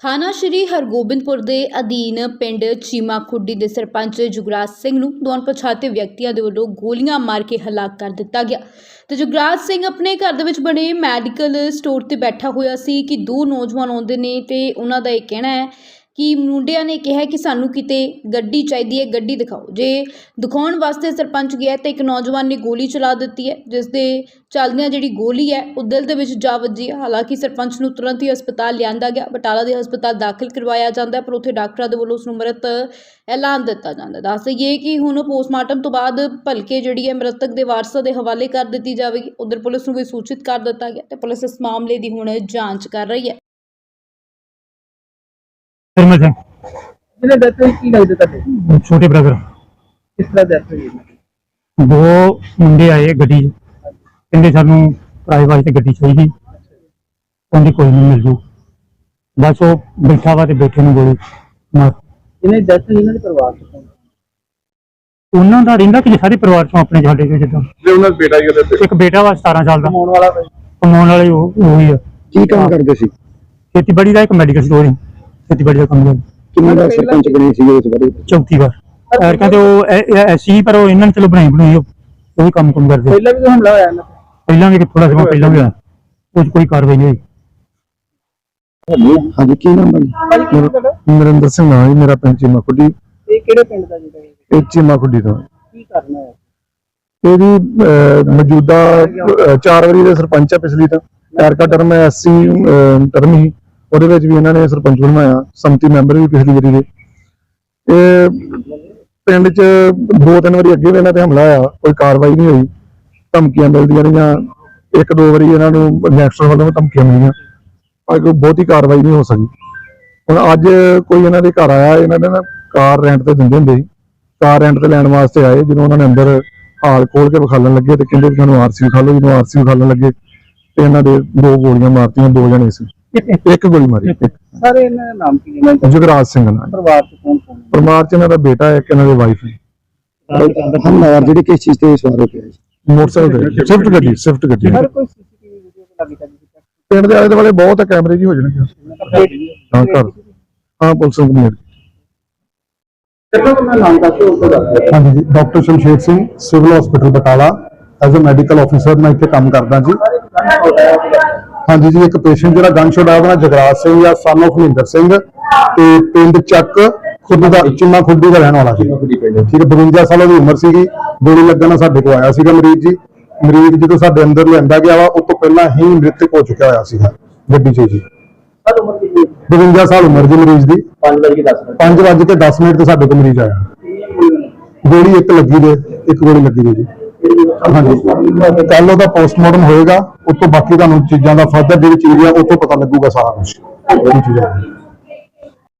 ਥਾਣਾ ਸ਼੍ਰੀ ਹਰਗੋਬਿੰਦਪੁਰ ਦੇ ਅਧੀਨ ਪਿੰਡ ਚੀਮਾ ਖੁੱਡੀ ਦੇ ਸਰਪੰਚ ਜੁਗਰਾਜ ਸਿੰਘ ਨੂੰ ਦੋ ਅਣਪਛਾਤੇ ਵਿਅਕਤੀਆਂ ਦੇ ਵੱਲੋਂ ਗੋਲੀਆਂ ਮਾਰ ਕੇ ਹਲਾਕ ਕਰ ਦਿੱਤਾ ਗਿਆ। ਤੇ ਜੁਗਰਾਜ ਸਿੰਘ ਆਪਣੇ ਘਰ ਦੇ ਵਿੱਚ ਬਣੇ ਮੈਡੀਕਲ ਸਟੋਰ ਤੇ ਬੈਠਾ ਹੋਇਆ ਸੀ ਕਿ ਦੋ ਨੌਜਵਾਨ ਆਉਂਦੇ ਨੇ ਤੇ ਉਹਨਾਂ ਦਾ ਇਹ ਕਹਿਣਾ ਹੈ ਕਿ ਮੁੰਡਿਆਂ ਨੇ ਕਿਹਾ ਕਿ ਸਾਨੂੰ ਕਿਤੇ ਗੱਡੀ ਚਾਹੀਦੀ ਹੈ, ਗੱਡੀ ਦਿਖਾਓ। ਜੇ ਦਿਖਾਉਣ ਵਾਸਤੇ ਸਰਪੰਚ ਗਿਆ ਤਾਂ ਇੱਕ ਨੌਜਵਾਨ ਨੇ ਗੋਲੀ ਚਲਾ ਦਿੱਤੀ ਹੈ, ਜਿਸ ਦੇ ਚੱਲਦਿਆਂ ਜਿਹੜੀ ਗੋਲੀ ਹੈ, ਉਹ ਦਿਲ ਦੇ ਵਿੱਚ ਜਾ ਵੱਜੀ ਹੈ। ਹਾਲਾਂਕਿ ਸਰਪੰਚ ਨੂੰ ਤੁਰੰਤ ਹੀ ਹਸਪਤਾਲ ਲਿਆਂਦਾ ਗਿਆ, ਬਟਾਲਾ ਦੇ ਹਸਪਤਾਲ ਦਾਖਲ ਕਰਵਾਇਆ ਜਾਂਦਾ ਪਰ ਉੱਥੇ ਡਾਕਟਰਾਂ ਦੇ ਵੱਲੋਂ ਉਸ ਨੂੰ ਮ੍ਰਿਤ ਐਲਾਨ ਦਿੱਤਾ ਜਾਂਦਾ ਦੱਸ ਦਈਏ ਕਿ ਹੁਣ ਪੋਸਟਮਾਰਟਮ ਤੋਂ ਬਾਅਦ ਭਲਕੇ ਜਿਹੜੀ ਹੈ, ਮ੍ਰਿਤਕ ਦੇ ਵਾਰਸਾਂ ਦੇ ਹਵਾਲੇ ਕਰ ਦਿੱਤੀ ਜਾਵੇਗੀ। ਉਧਰ ਪੁਲਿਸ ਨੂੰ ਵੀ ਸੂਚਿਤ ਕਰ ਦਿੱਤਾ ਗਿਆ ਤੇ ਪੁਲਿਸ ਇਸ ਮਾਮਲੇ ਦੀ ਹੁਣ ਜਾਂਚ ਕਰ ਰਹੀ ਹੈ। ਫਿਰਮਲ ਸਿੰਘ ਜਿਹਨੇ ਡੈਥ ਹੋਈ ਕੀ ਲੱਗਦਾ ਤੁਹਾਡੇ? ਛੋਟੇ ਬ੍ਰਦਰ ਕਿਸ ਤਰ੍ਹਾਂ ਡੈਥ ਹੋਈ? ਇਹਨਾਂ ਦੀ? ਮੁੰਡੇ ਆਏ ਗੱਡੀ 'ਚ। ਕਹਿੰਦੇ ਸਾਨੂੰ ਕਿਰਾਏ ਵਾਸਤੇ ਗੱਡੀ ਚਾਹੀਦੀ। ਕਹਿੰਦੀ ਕੋਈ ਨਹੀਂ ਮਿਲ ਜੂ। ਬਸ ਉਹ ਬੈਠਾ ਵਾ ਤੇ ਬੈਠੇ ਨੂੰ ਗੋਲੀ ਮਾਰ। ਜਿਹਨੇ ਡੈਥ ਹੋਈ ਇਹਨਾਂ ਦੇ ਪਰਿਵਾਰ ਚ ਕੌਣ? ਉਹਨਾਂ ਦਾ ਰਹਿੰਦਾ ਕਿ ਸਾਰੇ ਪਰਿਵਾਰ ਚੋਂ ਆਪਣੇ ਸਾਡੇ ਚੋਂ ਜਿੱਦਾਂ। ਜੇ ਉਹਨਾਂ ਦਾ ਬੇਟਾ ਹੀ ਉਹਦੇ ਤੇ। ਇੱਕ ਬੇਟਾ ਵਾ 17 ਸਾਲ ਦਾ। ਕਮਾਉਣ ਵਾਲਾ ਕੋਈ? ਕਮਾਉਣ ਵਾਲੇ ਉਹ ਉਹੀ ਆ। ਕੀ ਕੰਮ ਕਰਦੇ ਸੀ? ਖੇਤੀਬਾੜੀ ਦਾ ਇੱਕ ਮੈਡੀਕਲ ਸਟੋਰ ਹੈ ਖੇਤੀਬਾੜੀ ਦਾ ਕੰਮ ਕਰਦਾ। ਕਿੰਨੇ ਦਾ ਸਰਪੰਚ ਬਣੇ ਸੀ ਇਸ ਬਾਰੇ ਚੌਥੀ ਵਾਰ। ਐਰ ਕਹਿੰਦੇ ਉਹ ਐਸੀ ਪਰ ਉਹ ਇਹਨਾਂ ਨੇ ਚਲੋ ਬਣਾਈ ਬਣਾਈ ਉਹ ਵੀ ਕੰਮ ਕੰਮ ਕਰਦੇ। ਪਹਿਲਾਂ ਵੀ ਤਾਂ ਹਮਲਾ ਹੋਇਆ ਤੇ। ਪਹਿਲਾਂ ਵੀ ਥੋੜਾ ਸਮਾਂ ਪਹਿਲਾਂ ਵੀ ਹੋਇਆ। 'ਚ ਕੋਈ ਕਾਰਵਾਈ ਨਹੀਂ ਹੋਈ। ਹਾਂਜੀ ਕੀ ਨਾਮ ਹੈ ਨਰਿੰਦਰ ਸਿੰਘ ਨਾਮ ਹੈ ਮੇਰਾ ਪਿੰਡ ਚੀਮਾ ਖੁੱਡੀ। ਇਹ ਕਿਹੜੇ ਪਿੰਡ ਦਾ ਜਿਹੜਾ ਇਹ? ਇਹ ਚੀਮਾ ਖੁੱਡੀ ਤੋਂ। ਕੀ ਕਰਨਾ ਹੈ ਇਹਦੀ ਮੌਜੂਦਾ ਅਹ, ਚਾਰ ਵਾਰੀ ਦੇ ਸਰਪੰਚ ਆ ਪਿਛਲੀ ਤਾਂ। ਐਰਕਾ ਟਰਮ ਐਸਸੀ ਟਰਮ ਹੀ। ਉਹਦੇ ਵਿੱਚ ਵੀ ਇਹਨਾਂ ਨੇ ਸਰਪੰਚ ਬਣਵਾਇਆ, ਸੰਮਤੀ ਮੈਂਬਰ ਵੀ ਪਿਛਲੀ ਵਾਰੀ ਦੇ। ਇਹ ਪਿੰਡ 'ਚ ਦੋ ਤਿੰਨ ਵਾਰੀ ਅੱਗੇ ਵੀ ਇਹਨਾਂ ਤੇ ਹਮਲਾ ਆਇਆ ਕੋਈ ਕਾਰਵਾਈ ਨਹੀਂ ਹੋਈ। ਧਮਕੀਆਂ ਮਿਲਦੀਆਂ ਰਹੀਆਂ, ਇੱਕ ਦੋ ਵਾਰੀ ਇਹਨਾਂ ਨੂੰ ਗੈਂਗਸਟਰ ਵੱਲੋਂ ਵੀ ਧਮਕੀਆਂ ਮਿਲੀਆਂ। ਪਰ ਕੋਈ ਬਹੁਤੀ ਕਾਰਵਾਈ ਨਹੀਂ ਹੋ ਸਕੀ। ਹੁਣ ਅੱਜ ਕੋਈ ਇਹਨਾਂ ਦੇ ਘਰ ਆਇਆ, ਇਹਨਾਂ ਨੇ ਨਾ ਕਾਰ ਰੈਂਟ ਤੇ ਦਿੰਦੇ ਹੁੰਦੇ ਸੀ। ਕਾਰ ਰੈਂਟ ਤੇ ਲੈਣ ਵਾਸਤੇ ਆਏ, ਜਦੋਂ ਉਹਨਾਂ ਨੇ ਅੰਦਰ ਹਾਲ ਖੋਲ ਕੇ ਵਿਖਾਲਣ ਲੱਗੇ ਤੇ ਕਹਿੰਦੇ ਵੀ ਸਾਨੂੰ ਆਰਸੀ ਵਿਖਾ ਲਓ ਜਦੋਂ ਆਰਸੀ ਵਿਖਾਲਣ ਲੱਗੇ ਤੇ ਇਹਨਾਂ ਦੇ ਦੋ ਗੋਲੀਆਂ ਮਾਰਤੀਆਂ, ਦੋ ਜਣੇ ਸੀ। ਇੱਕ ਗੋਲੀ ਮਾਰੀ। ਸਾਰੇ ਇਹਨਾਂ ਦਾ ਨਾਮ ਕੀ ਹੈ? ਜੁਗਰਾਜ ਸਿੰਘ ਨਾਲ ਪਰਿਵਾਰ ਚ ਕੌਣ ਕੌਣ ਹੈ? ਪਰਮਾਰ ਚ ਇਹਨਾਂ ਦਾ ਬੇਟਾ ਹੈ ਇੱਕ ਇਹਨਾਂ ਦੀ ਵਾਈਫ ਹੈ। ਹਮਲਾਵਰ ਜਿਹੜੀ ਕਿਸ ਚੀਜ਼ ਤੇ ਸਵਾਰ ਹੋ ਕੇ ਆਏ ਮੋਟਰਸਾਈਕਲ ਤੇ। ਸਵਿਫਟ ਗੱਡੀ ਸਵਿਫਟ ਗੱਡੀ। ਹਰ ਕੋਈ ਸੀਸੀਟੀਵੀ ਵੀਡੀਓ ਤੇ ਲੱਗੀ ਚੱਲੀ ਪਿੰਡ ਦੇ ਆਲੇ ਦੁਆਲੇ ਬਹੁਤ ਕੈਮਰੇ ਜੀ ਹੋ ਜਾਣਗੇ। ਹਾਂ ਕਰ ਹਾਂ ਪੁਲਿਸ ਨੂੰ ਕੰਪਲੇਂਟ ਹਾਂਜੀ ਜੀ doctor Shamsher Singh civil hospital Batala. As a medical officer ਮੈਂ ਇੱਥੇ ਕੰਮ ਕਰਦਾ ਜੀ। ਹਾਂਜੀ ਜੀ ਇੱਕ ਪੇਸ਼ੈਂਟ ਜਿਹੜਾ ਗਨ ਸ਼ਾਟ ਆਇਆ ਉਹਦਾ ਜਗਰਾਜ ਸਿੰਘ ਜਾਂ ਸਨ of ਮਹਿੰਦਰ ਸਿੰਘ ਤੇ ਪਿੰਡ ਚੱਕ ਖੁੱਦ ਦਾ ਚਿੰਮਾ ਖੁੱਡੀ ਦਾ ਰਹਿਣ ਵਾਲਾ ਸੀ ਠੀਕ ਹੈ 52 ਸਾਲਾਂ ਦੀ ਉਮਰ ਸੀਗੀ ਗੋਲੀ ਲੱਗਣ ਸਾਡੇ ਕੋਲ ਆਇਆ ਸੀਗਾ ਮਰੀਜ਼ ਜੀ। ਮਰੀਜ਼ ਜਦੋਂ ਸਾਡੇ ਅੰਦਰ ਲਿਆਂਦਾ ਗਿਆ ਵਾ ਉਸ ਤੋਂ ਪਹਿਲਾਂ ਹੀ ਮ੍ਰਿਤਕ ਹੋ ਚੁੱਕਿਆ ਹੋਇਆ ਸੀਗਾ ਗੱਡੀ 'ਚ ਜੀ। ਹਰ ਉਮਰ ਕਿੰਨੀ 52 ਸਾਲ ਉਮਰ ਦੀ ਮਰੀਜ਼ ਦੀ। 5 ਵਜੇ 10 ਮਿੰਟ 5 ਵਜੇ ਕੇ 10 ਮਿੰਟ ਤੇ ਸਾਡੇ ਕੋਲ ਮਰੀਜ਼ ਆਇਆ। ਗੋਲੀ ਇੱਕ ਲੱਗੀ ਦੇ ਇੱਕ ਗੋਲੀ ਲੱਗੀ ਦੇ ਜੀ। ਹਾਂਜੀ। ਕੱਲ ਉਹਦਾ ਪੋਸਟਮਾਰਟਮ ਹੋਏਗਾ ਉਸ ਤੋਂ ਬਾਕੀ ਤੁਹਾਨੂੰ ਚੀਜ਼ਾਂ ਦਾ ਫਰਦਰ ਜਿਹੜੀ ਚੀਜ਼ ਆ ਉਹ ਤੋਂ ਪਤਾ ਲੱਗੂਗਾ ਸਾਰਾ ਕੁਝ